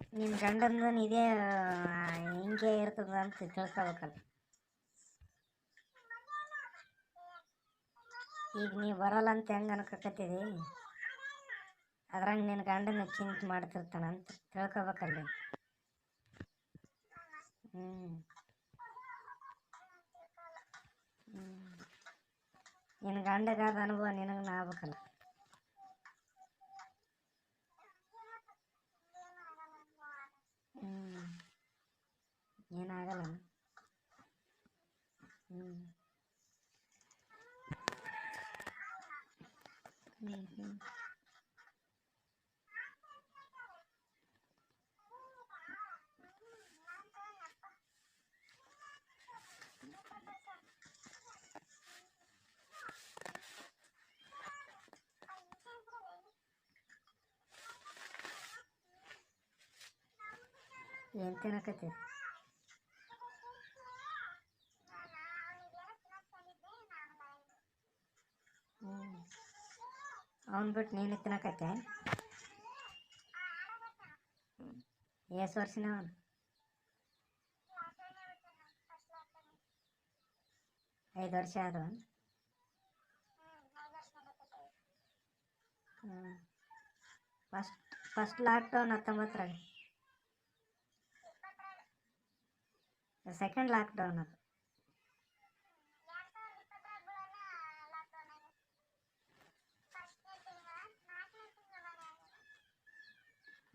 ನಿನ್ನ ಗಂಡನ ಇದೇ ಹಿಂಗೆ ಇರ್ತದ ಅಂತ ತಿಳ್ಕೊಬೇಕಲ್ಲ. ಈಗ ನೀವು ಬರಲ್ಲ ಅಂತ ಹೆಂಗೆ ಅನ್ಕೊಕತ್ತಿದಿ? ಅದ್ರಂಗೆ ನಿನ್ನ ಗಂಡನ ಚಿಂತೆ ಮಾಡ್ತಿರ್ತಾನ ಅಂತ ತಿಳ್ಕೊಬೇಕಲ್ಲ ಹ್ಞೂ ನಿನ್ನ ಗಂಡಗಾದ ಅನುಭವ ನಿನಗೆ ಆಗ್ಬೇಕಲ್ಲ ಹ್ಞೂ ಏನಾಗಲ್ಲ ಹ್ಞೂ ಹ್ಞೂ ಹ್ಞೂ ಏನು ತಿನ್ನಕತ್ತಿ ಹ್ಞೂ ಅವ್ನು ಬಿಟ್ಟು ನೀನು ತಿನ್ನಕತ್ತೆ ಎಷ್ಟು ವರ್ಷನ ಅವನು. ಐದು ವರ್ಷ ಆದ ಫಸ್ಟ್ ಫಸ್ಟ್ ಲಾಕ್ಡೌನ್ ಹತ್ತೊಂಬತ್ತರಾಗ ಸೆಕೆಂಡ್ ಲಾಕ್ಡೌನ್ ಅದು ಹ್ಞೂ ಹ್ಞೂ ಹ್ಞೂ ಹ್ಞೂ ಹ್ಞೂ ಹ್ಞೂ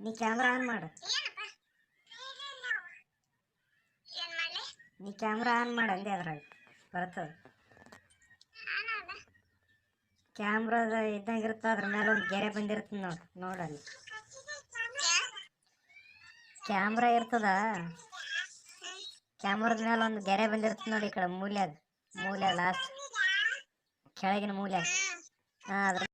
ನೀ ಕ್ಯಾಮ್ರಾ ಆನ್ ಮಾಡು. ನೀ ಕ್ಯಾಮ್ರಾ ಆನ್ ಮಾಡು ಅಂದೆ ಅದ್ರಾಗ. ಬರ್ತದೆ. ಕ್ಯಾಮ್ರಾದ ಇದ್ದಂಗೆ ಇರ್ತದೆ ಅದ್ರ ಮೇಲೆ ಒಂದು ಗೆರೆ ಬಂದಿರ್ತದೆ ನೋಡಿ ನೋಡಲ್ಲಿ ಕ್ಯಾಮ್ರಾ ಇರ್ತದ. ಕ್ಯಾಮ್ರಾದ ಮೇಲೆ ಒಂದು ಗೆರೆ ಬಂದಿರ್ತದೆ ನೋಡಿ ಈ ಕಡೆ ಮೂಲ್ಯಾಗ ಮೂಲೆ ಲಾಸ್ಟ್ ಕೆಳಗಿನ ಮೂಲ್ಯಾಗ ಹಾಂ ಅದ್ರ